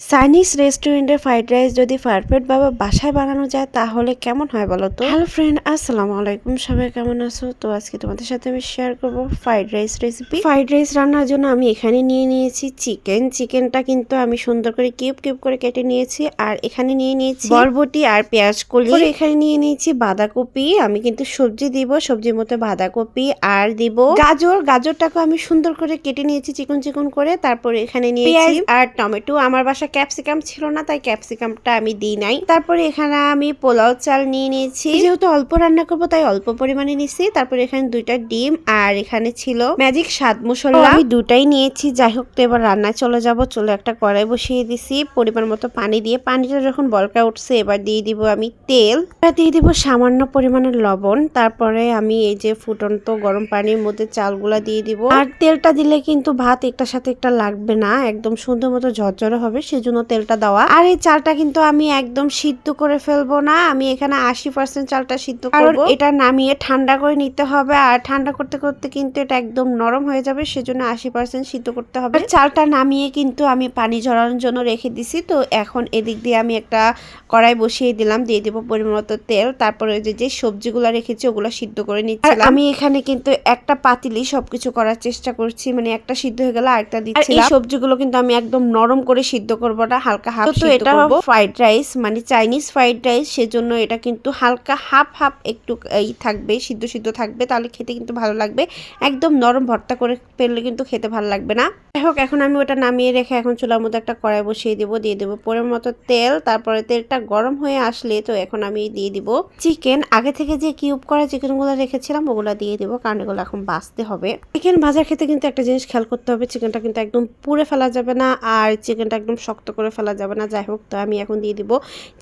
Chinese রেস্টুরেন্টের fried rice যদি পারফেক্টভাবে বাসায় বানানো যায় তাহলে কেমন হয় বলো তো? হ্যালো ফ্রেন্ড আসসালামু আলাইকুম। সবাই কেমন আছো? তো আজকে তোমাদের সাথে আমি শেয়ার করব fried rice recipe fried rice রান্নার জন্য আমি এখানে নিয়ে নিয়েছি চিকেন। চিকেনটা কিন্তু আমি সুন্দর করে কিউব কিউব করে কেটে নিয়েছি আর এখানে নিয়ে নিয়েছি বরবটি আর পেঁয়াজ কলি। আর এখানে নিয়ে নিয়েছি বাঁধাকপি। আমি কিন্তু সবজি দিব সবজির মধ্যে বাঁধাকপি আর দিব। গাজর গাজরটাকে আমি সুন্দর করে কেটে নিয়েছি চিকন চিকন করে। তারপরে এখানে নিয়েছি আর টমেটো। আমার বাসা ক্যাপসিকাম ছিল না তাই ক্যাপসিকামটা আমি দিই নাই। তারপরে এখানে আমি পোলাও চাল নিয়ে নিয়েছি। যেহেতু অল্প রান্না করব তাই অল্প পরিমাণে নিয়েছি তারপরে এখানে দুইটা ডিম আর এখানে ছিল ম্যাজিক স্বাদ মশলা। আমি দুটাই নিয়েছি যাই হোক তো এবার রান্নায় চলে যাব। চলে একটা কড়াই বসিয়ে দিছি। পরিমাণ মতো পানি দিয়ে। পানিটা যখন বলকা উঠছে এবার দিয়ে দিব আমি তেল। দিয়ে দিব সামান্য পরিমাণে লবণ। তারপরে আমি এই যে ফুটন্ত গরম পানির মধ্যে চালগুলা দিয়ে দিব। আর তেলটা দিলে কিন্তু ভাত একটার সাথে একটা লাগবে না। একদম সুন্দর মতো ঝরঝরে হবে সেজন্য তেলটা দেওয়া। আর এই চালটা কিন্তু আমি একদম সিদ্ধ করে ফেলব না। আমি এখানে আশি পার্সেন্ট চালটা সিদ্ধ করব। এটা নামিয়ে ঠান্ডা করে নিতে হবে। আর ঠান্ডা করতে করতে কিন্তু এটা একদম নরম হয়ে যাবে। সেজন্য আশি পার্সেন্ট সিদ্ধ করতে হবে। চালটা নামিয়ে কিন্তু আমি পানি ঝরানোর জন্য রেখে দিছি। তো এখন এদিক দিয়ে আমি একটা কড়াই বসিয়ে দিলাম। দিয়ে দেবো পরিমাণ মতো তেল। তারপরে ওই যে যে সবজিগুলো রেখেছি ওগুলো সিদ্ধ করে নিচ্ছিলাম। আমি এখানে কিন্তু একটা পাতিলি সবকিছু করার চেষ্টা করছি। মানে একটা সিদ্ধ হয়ে গেলে আরেকটা দিচ্ছি এই সবজিগুলো কিন্তু আমি একদম নরম করে সিদ্ধ করব না হালকা হাফ তো এটা ফ্রাইড রাইস মানে চাইনিজ ফ্রাইড রাইস সেজন্য এটা কিন্তু হালকা হাফ হাফ একটু এই থাকবে সিদ্ধ সিদ্ধ থাকবে তাহলে খেতে কিন্তু ভালো লাগবে। একদম নরম ভর্তা করে ফেললে কিন্তু খেতে ভালো লাগবে না। যাই হোক এখন আমি ওটা নামিয়ে রেখে এখন চুলার মধ্যে একটা কড়াই বসিয়ে দেবো দিয়ে দেবো পরের মতো তেল তারপরে তেলটা গরম হয়ে আসলে তো এখন আমি দিয়ে দিব চিকেন আগে থেকে যে কিউব করা চিকেনগুলো রেখেছিলাম ওগুলো দিয়ে দিব কারণ এগুলো এখন বাঁচতে হবে। চিকেন ভাজার ক্ষেত্রে কিন্তু একটা জিনিস খেয়াল করতে হবে চিকেনটা কিন্তু একদম পুড়ে ফেলা যাবে না আর চিকেনটা একদম শক্ত করে ফেলা যাবে না। যাই হোক তো আমি এখন দিয়ে দিব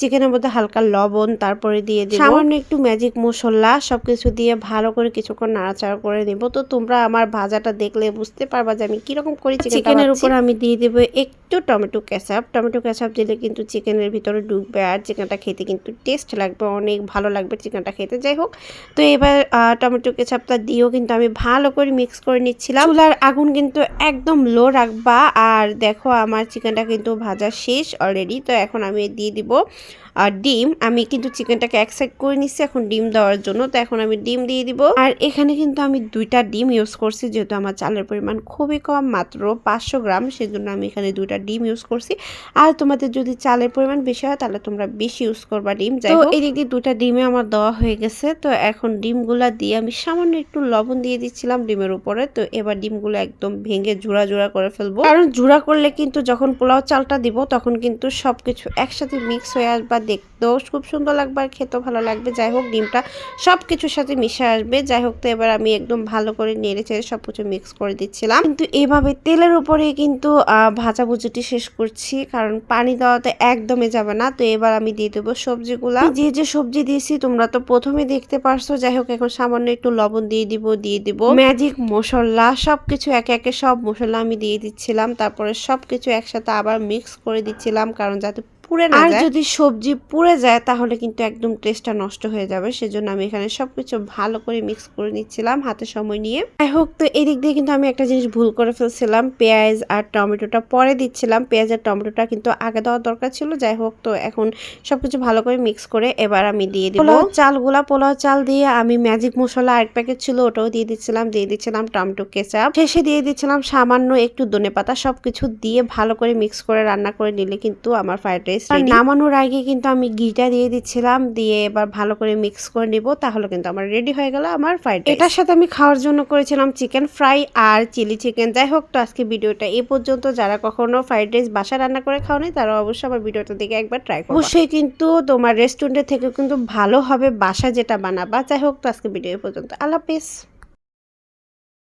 চিকেনের মধ্যে হালকা লবণ তারপরে দিয়ে দিব সামান্য একটু ম্যাজিক মশলা সবকিছু দিয়ে ভালো করে কিছুক্ষণ নাড়াচাড়া করে নিব। তো তোমরা আমার ভাজাটা দেখলে বুঝতে পারবা যে আমি কীরকম করি চিকেনের উপর আমি দিয়ে দেবো একটু টমেটো ক্যাচাপ টমেটো ক্যাচাপ দিলে কিন্তু চিকেনের ভিতরে ঢুকবে আর চিকেনটা খেতে কিন্তু টেস্ট লাগবে অনেক ভালো লাগবে চিকেনটা খেতে। যাই হোক তো এবার টমেটো কেচাপটা দিয়েও কিন্তু আমি ভালো করে মিক্স করে নিচ্ছিলাম। চুলার আগুন কিন্তু একদম লো রাখবা। আর দেখো আমার চিকেনটা কিন্তু ভাজা শেষ অলরেডি তো এখন আমি দিয়ে দিব আর ডিম। আমি কিন্তু চিকেনটাকে এক সাইড করে নিচ্ছি এখন ডিম দেওয়ার জন্য তো এখন আমি ডিম দিয়ে দিব। আর এখানে কিন্তু আমি দুইটা ডিম ইউজ করছি যেহেতু আমার চালের পরিমাণ খুবই কম মাত্র পাঁচশো গ্রাম সেজন্য আমি এখানে দুইটা ডিম ইউজ করছি। আর তোমাদের যদি চালের পরিমাণ বেশি হয় তাহলে তোমরা বেশি ইউজ করবা ডিম। যাই হোক। এদিক দিয়ে দুইটা ডিমে আমার দেওয়া হয়ে গেছে। তো এখন ডিমগুলা দিয়ে আমি সামান্য একটু লবণ দিয়ে দিচ্ছিলাম ডিমের উপরে। তো এবার ডিমগুলো একদম ভেঙে জোড়া জোড়া করে ফেলব। কারণ জোড়া করলে কিন্তু যখন পোলাও চালটা দিব তখন কিন্তু সবকিছু একসাথে মিক্স হয়ে আসবা। দেখতেও খুব সুন্দর লাগবে আর খেতেও ভালো লাগবে। যাই হোক ডিমটা সব কিছুর সাথে মিশে আসবে। যাই হোক তো এবার আমি একদম ভালো করে নেড়ে চেড়ে সব কিছু মিক্স করে দিচ্ছিলাম। কিন্তু এভাবে তেলের উপরেই কিন্তু ভাজা ভুজিটি শেষ করছি। কারণ পানি দেওয়াতে একদমই যাবে না। তো এবার আমি দিয়ে দেবো সবজিগুলা। যে যে সবজি দিয়েছি তোমরা তো প্রথমে দেখতে পারছ। যাই হোক এখন সামান্য একটু লবণ দিয়ে দিব দিয়ে দিব। ম্যাজিক মশলা সবকিছু একে একে সব মশলা আমি দিয়ে দিচ্ছিলাম। তারপরে সবকিছু একসাথে আবার মিক্স করে দিচ্ছিলাম। কারণ যাতে পুড়ে না আর যদি সবজি পুড়ে যায় তাহলে কিন্তু একদম টেস্টটা নষ্ট হয়ে যাবে। সেজন্য আমি এখানে সবকিছু ভালো করে মিক্স করে নিচ্ছিলাম হাতে সময় নিয়ে। যাই হোক তো এদিক দিয়ে কিন্তু আমি একটা জিনিস ভুল করে ফেলছিলাম। পেঁয়াজ আর টমেটোটা পরে দিচ্ছিলাম। পেঁয়াজ আর টমেটোটা কিন্তু আগে দেওয়ার দরকার ছিল। যাই হোক তো এখন সবকিছু ভালো করে মিক্স করে এবার আমি দিয়ে দিব। চালগুলা পোলাও চাল দিয়ে আমি ম্যাজিক মশলা এক প্যাকেট ছিল ওটাও দিয়ে দিচ্ছিলাম। দিয়ে দিচ্ছিলাম টমেটো কেচাপ শেষে দিয়ে দিচ্ছিলাম সামান্য একটু ধনে পাতা সবকিছু দিয়ে ভালো করে মিক্স করে রান্না করে নিলে কিন্তু আমার ফ্রাইড রাইস নামানোর আগে কিন্তু আমি ঘিটা দিয়ে দিচ্ছিলাম দিয়ে এবার ভালো করে মিক্স করে নিব তাহলে কিন্তু আমার রেডি হয়ে গেল আমার ফ্রাইড এটার সাথে আমি খাওয়ার জন্য করেছিলাম চিকেন ফ্রাই আর চিলি চিকেন যাই হোক তো আজকে ভিডিওটা এই পর্যন্ত। যারা কখনো ফ্রাইড রাইস বাসা রান্না করে খাওনি তারা অবশ্যই আমার ভিডিওটা দেখে একবার ট্রাই করো অবশ্যই কিন্তু তোমার রেস্টুরেন্টের থেকে কিন্তু ভালো হবে বাসা যেটা বানাবা। যাই হোক তো আজকে ভিডিও পর্যন্ত। আল্লাহ হাফিজ।